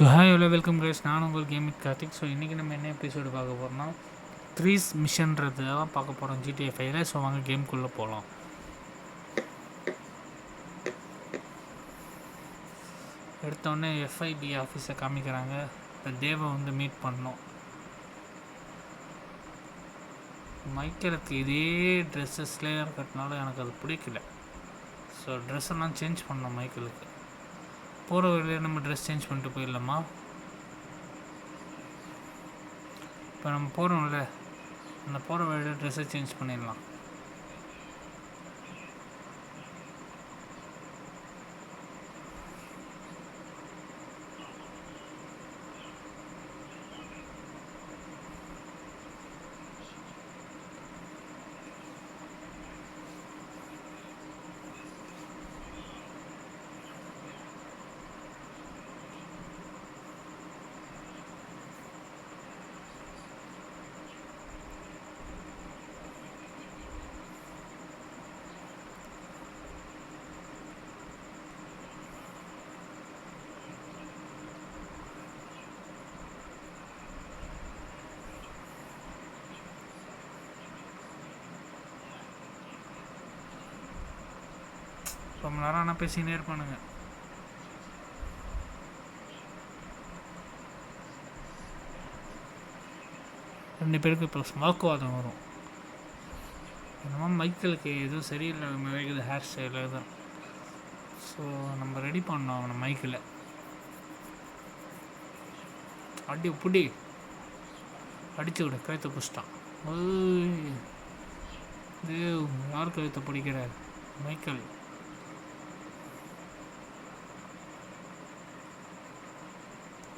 So hi hello welcome guys நான் உங்கள் gaming Karthik so இன்றைக்கி நம்ம என்ன எபிசோடு பார்க்க போகிறோம்னா த்ரீஸ் மிஷன்றது தான் பார்க்க போகிறோம் ஜிடிஏ ஃபைவ்ல ஸோ வாங்க கேம்குள்ளே போகலாம் எடுத்தோடனே எஃப்ஐபி ஆஃபீஸை காமிக்கிறாங்க. இந்த தேவை வந்து மீட் பண்ணோம். மைக்கேலுக்கு இதே ட்ரெஸ்ஸஸ்லேயே இருக்கிறதுனால எனக்கு அது பிடிக்கல. ஸோ ட்ரெஸ்ஸெல்லாம் சேஞ்ச் பண்ணோம் மைக்கேலுக்கு போகிற வழியில நம்ம ட்ரெஸ் சேஞ்ச் பண்ணிட்டு போயிடலாமா? இப்போ நம்ம போகிறோம்ல அந்த போகிற வழியில் ட்ரெஸ்ஸை சேஞ்ச் பண்ணிடலாம். ரொம்ப நேரம் ஆனால் பேசினே இருப்பானுங்க. ரெண்டு பேருக்கு இப்போ வாக்குவாதம் வரும். என்னமோ மைக்கேலுக்கு எதுவும் சரியில்லை வைக்குது ஹேர் ஸ்டைலு தான். ஸோ நம்ம ரெடி பண்ணோம் அவனை மைக்கில் அடி புடி. அடித்து விடு கழுத்தை பிடிச்சிட்டான். இது யார் கழுத்தை பிடிக்கிறார்? மைக்கேல்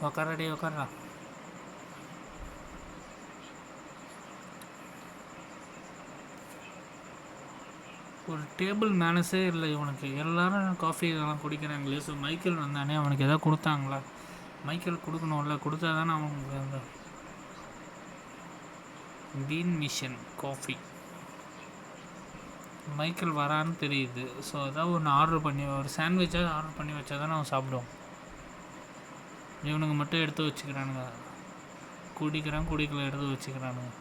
உக்காரடி உக்காரா ஒரு டேபிள் மேனஸே இல்லை இவனுக்கு. எல்லாரும் காஃபி இதெல்லாம் குடிக்கிறாங்களே ஸோ மைக்கேல் வந்தானே அவனுக்கு எதாவது கொடுத்தாங்களா? மைக்கேல் கொடுக்கணும்ல கொடுத்தா தானே அவனுக்கு அந்த பீன் மிஷன் காஃபி மைக்கேல் வரான்னு தெரியுது. ஸோ ஏதாவது ஒன்று ஆர்டர் பண்ணி ஒரு சாண்ட்விச்சாவது ஆர்டர் பண்ணி வச்சா தானே அவன் சாப்பிடுவான். இவனுங்க மட்டும் எடுத்து வச்சுக்கிறானுங்க. குடிக்கிறான் குடிக்கல எடுத்து வச்சுக்கிறானுங்க.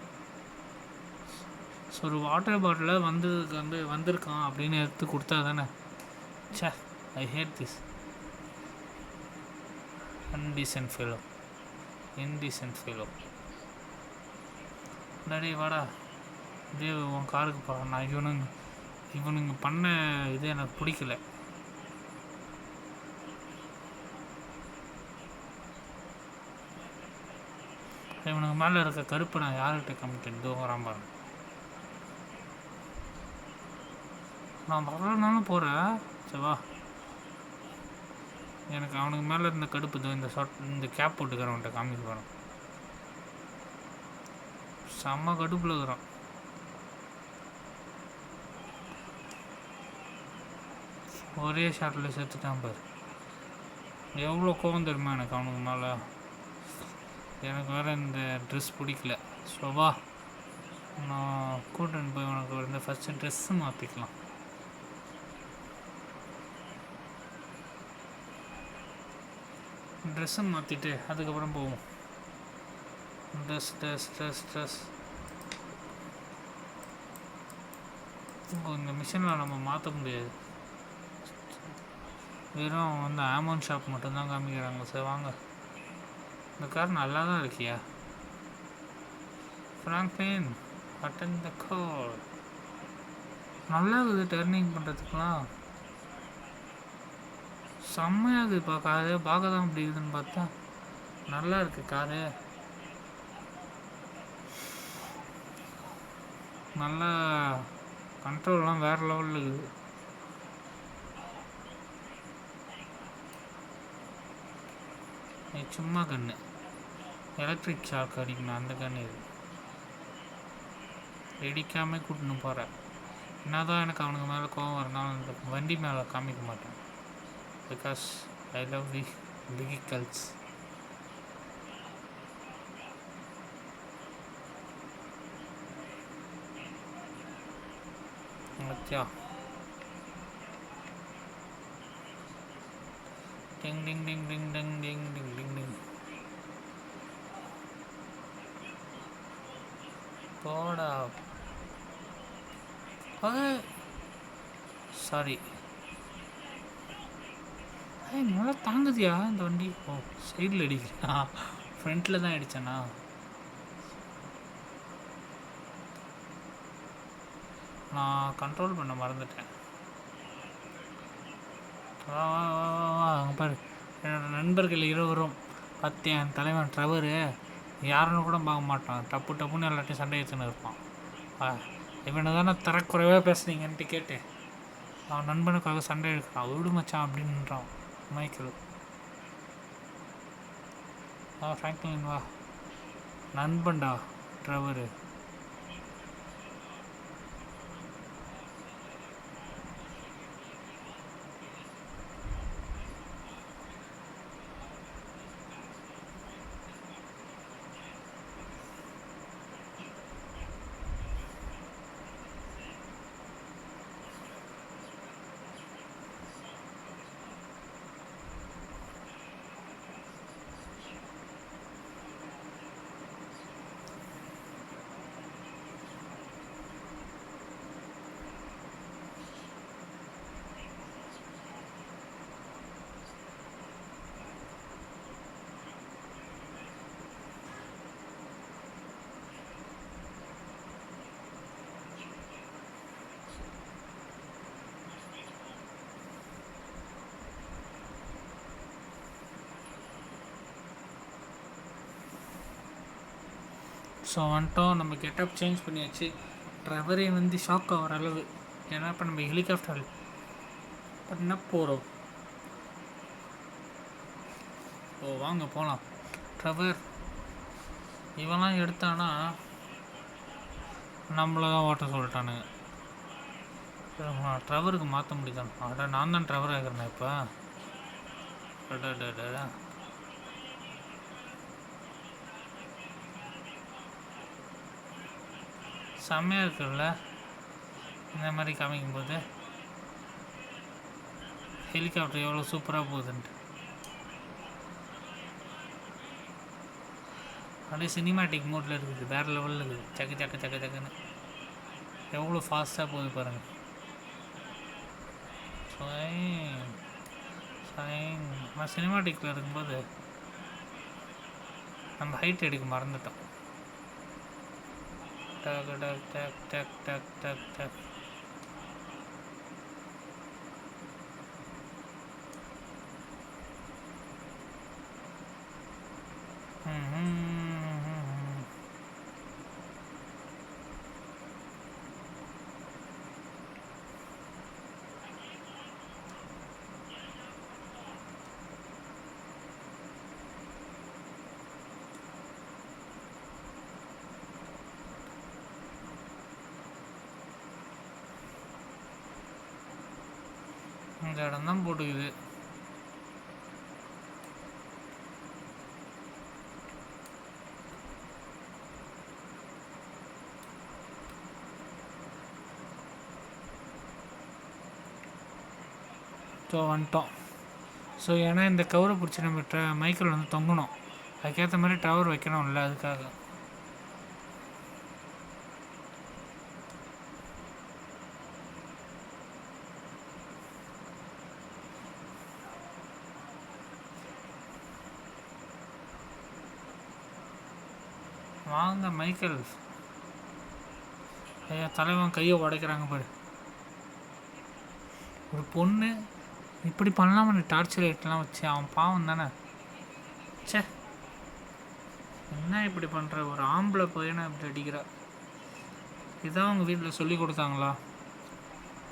ஸோ ஒரு வாட்டர் பாட்டிலை வந்ததுக்கு வந்து வந்திருக்கான் அப்படின்னு எடுத்து கொடுத்தா தானே? சே I hate this indecent fellow indecent fellow daddy வாடா. இதே உன் காருக்கு போகிறேன் நான் இவனுங்க இவனுங்க பண்ண இது எனக்கு பிடிக்கல. இவனுக்கு மேலே இருக்க கருப்பு நான் யார்கிட்ட காமிக்கிறேன் தூங்குறான் பாருங்க நான் வரலனாலும் போகிறேன் சரிவா எனக்கு அவனுக்கு மேலே இருந்த கடுப்பு தோ இந்த ஷார்ட் இந்த கேப் போட்டுக்கிறவன்ட்ட காமிக்க போகிறேன் செம்ம கடுப்பில் இருக்கிறான். ஒரே ஷாட்டில் செத்துட்டான் பாரு. எவ்வளோ கோவம் தெரியுமா எனக்கு அவனுக்கு மேலே? எனக்கு வேறு இந்த ட்ரெஸ் பிடிக்கல. ஸோ வா. நான் கூட்டின்னு போய் உனக்கு வந்து ஃபஸ்ட்டு ட்ரெஸ்ஸு மாற்றிக்கலாம் ட்ரெஸ்ஸு மாற்றிட்டு அதுக்கப்புறம் போவோம். ட்ரெஸ் ட்ரெஸ் ட்ரெஸ் ட்ரெஸ் இந்த மிஷினில் நம்ம மாற்ற முடியாது. வெறும் வந்து ஆமோன் ஷாப் மட்டும்தான் காமிக்கிறாங்க. சார் வாங்க. இந்த கார் நல்லா தான் இருக்கியா ஃப்ராங்க்லின் அட்டன் த கால் நல்லா இருக்குது டர்னிங் பண்ணுறதுக்குலாம் செம்மையாக இருக்குதுப்பா காரு. பார்க்க தான் அப்படி இருக்குதுன்னு பார்த்தா நல்லா இருக்கு காரு. நல்லா கண்ட்ரோல்லாம் வேறு லெவலில் இருக்குது. சும்மா கண்ணு. எலக்ட்ரிக் ஷாக் அடிக்கணும் அந்த கன் இது இடிக்காம கூட்டின்னு போகிறேன் என்னதான் எனக்கு அவனுக்கு மேலே கோவம் வரனாலும் அந்த வண்டி மேலே காமிக்க மாட்டேன். Because I love the vehicles மத்தியா டிங் டிங் டிங் டிங் டிங் டிங் டிங் டிங் டிங் போடா. சாரி ஏய் நல்லா தாங்குதியா இந்த வண்டி? ஓ சைடில் அடிக்கிறா ஃப்ரண்ட்டில் தான் அடித்தேண்ணா நான் கண்ட்ரோல் பண்ண மறந்துட்டேன். வா வா வா வா அங்கே பாரு. என்னோட நண்பர்கள் இருவரும் பத்து என் தலைவன் ட்ரவரு யாருன்னு கூட பார்க்க மாட்டான். டப்பு டப்புன்னு எல்லாத்தையும் சண்டை எடுத்துன்னு இருப்பான். ஆ இவனை தானே தரக்குறைவாக பேசுனீங்கன்ட்டு கேட்டு அவன் நண்பனுக்காக சண்டை எடுக்கிறான். விடு மச்சான் அப்படின்றான் மைக்கேல். ஆ ஃப்ராங்க்லின் வா. நண்பன்டா ட்ரவரு. ஸோ வந்துட்டோம். நம்ம கெட்டப் சேஞ்ச் பண்ணியாச்சு. ட்ரைவரே வந்து ஷாக் ஆகிற அளவு. ஏன்னா இப்போ நம்ம ஹெலிகாப்டர் பண்ண போகிறோம் ஓ வாங்க போகலாம் ட்ரவர் இவெல்லாம் எடுத்தானா? நம்மள தான் ஓட்ட சொல்லிட்டானுங்க. ட்ரவருக்கு மாற்ற முடியுதான் அட நான் தான் ட்ரவர் ஆகிறேன் இப்போ. அடடடடா செம்மையாக இருக்குல்ல? இந்த மாதிரி காமிக்கும்போது. ஹெலிகாப்டர் எவ்வளோ சூப்பராக போகுதுன்ட்டு. அப்படியே சினிமாட்டிக் மோட்டில் இருக்குது. வேறு லெவலில் இருக்குது. சக்கு சக்கு சக்கு சக்குன்னு. எவ்வளோ ஃபாஸ்ட்டாக போகுது பாருங்கள் நான் சினிமாட்டிக்கில் இருக்கும்போது நம்ம ஹைட் எடுக்க மறந்துட்டோம். tak, tak, tak, tak, tak, tak, tak. Mm-hmm. இந்த இடம் தான் போட்டுக்குது. ஸோ வந்துட்டோம். ஸோ ஏன்னா இந்த கவரை பிடிச்சி நம்ம ட்ர மைக்கில் வந்து தொங்கணும். அதுக்கேற்ற மாதிரி டவர் வைக்கணும்ல அதுக்காக. வாங்க மைக்கேல். ஐயா தலைவன் கையை உடைக்கிறாங்க பாரு. ஒரு பொண்ணு இப்படி பண்ணலாமா? டார்ச் லைட்லாம் வச்சு அவன் பாவம் தானே? சே என்ன இப்படி பண்ணுற ஒரு ஆம்பளை பையனை இப்படி அடிக்கிறா. இதான் அவங்க வீட்டில் சொல்லி கொடுத்தாங்களா?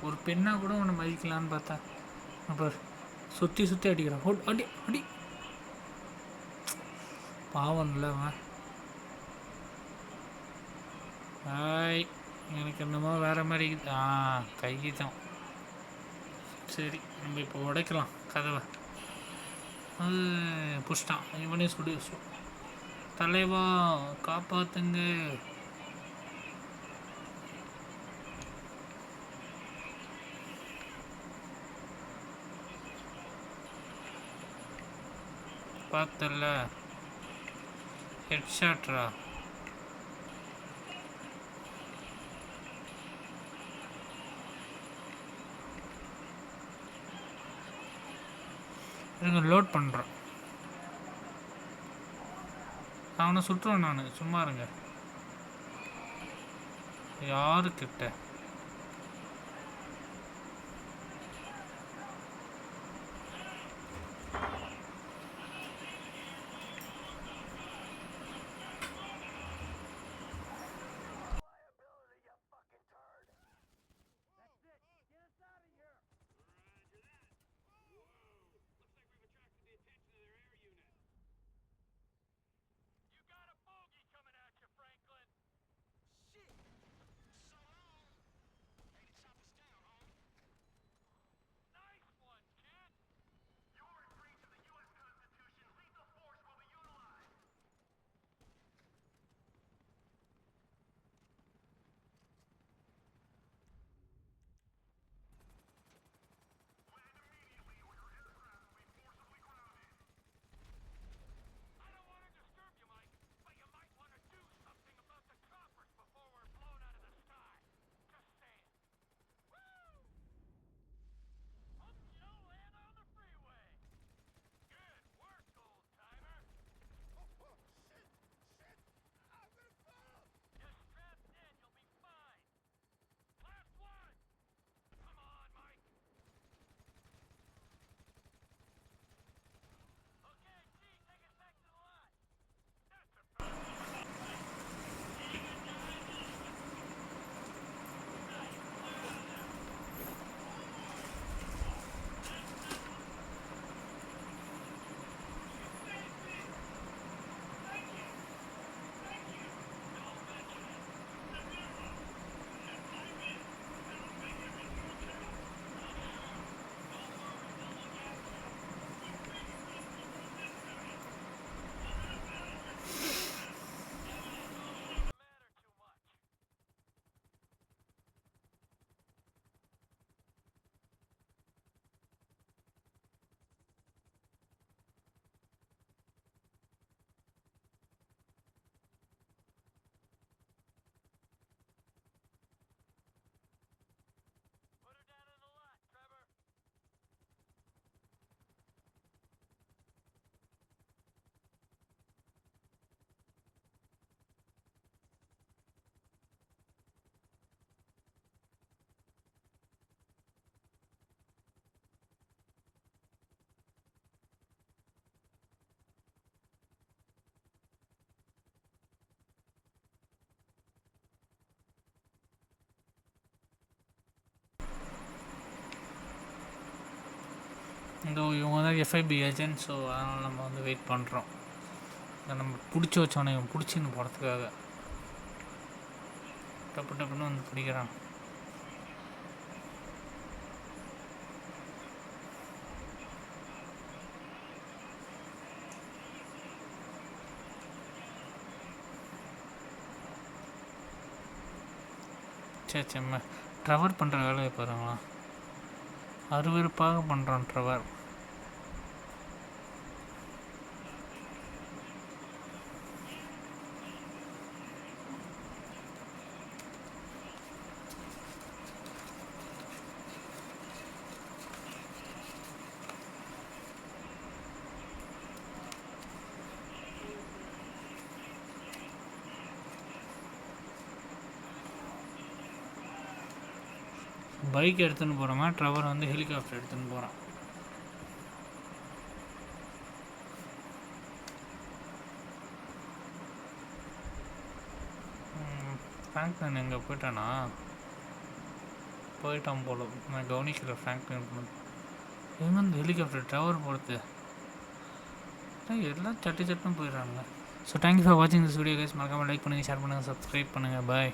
ஒரு பெண்ணாக கூட உன்னை மதிக்கலான்னு பார்த்தா. அப்போ சுற்றி சுற்றி அடிக்கிறான். ஓ அடி அடி. பாவம் இல்லை அவன். ஹாய் எனக்கு என்னமோ வேறு மாதிரி ஆ கை தான் சரி நம்ம இப்போ உடைக்கலாம் கதவை. அது புஷ்டான் இவனே சுடி தலைவா காப்பாத்துங்க. பார்த்தல ஹெட்ஷாட்ரா இருங்க லோட் பண்ணுறேன் அவனை சுற்றுவேன் நான். சும்மா இருங்க. யாருக்கிட்ட? இதோ இவங்க தான் எஃப்ஐபி ஏஜென்ட் ஸோ அதனால் நம்ம வந்து வெயிட் பண்ணுறோம் இதை நம்ம பிடிச்சி வச்சோன்னே இவன் பிடிச்சின்னு போகிறதுக்காக டப்பு டப்புன்னு வந்து பிடிக்கிறான். சரி சரி ட்ரவர் பண்ணுற வேலையை பாருங்களா அருவருப்பாக பண்ணுறான் ட்ரவர் பைக் எடுத்துன்னு போகிறோமா ட்ரவர் வந்து ஹெலிகாப்டர் எடுத்துன்னு போகிறான் ஃப்ராங்க்லின் எங்கே போயிட்டானா? போயிட்டான் போல. நான் கவனிக்கல ஃப்ராங்க்லின் எங்கே இந்த ஹெலிகாப்டர் ட்ரவர் போகிறது எல்லாம் சட்டி சட்டும் போயிடுறாங்க ஸோ தேங்க்யூ ஃபார் வாட்சிங் திஸ் வீடியோ கைஸ் மறக்காமல் லைக் பண்ணுங்கள் ஷேர் பண்ணுங்கள் சப்ஸ்கிரைப் பண்ணுங்கள் பாய்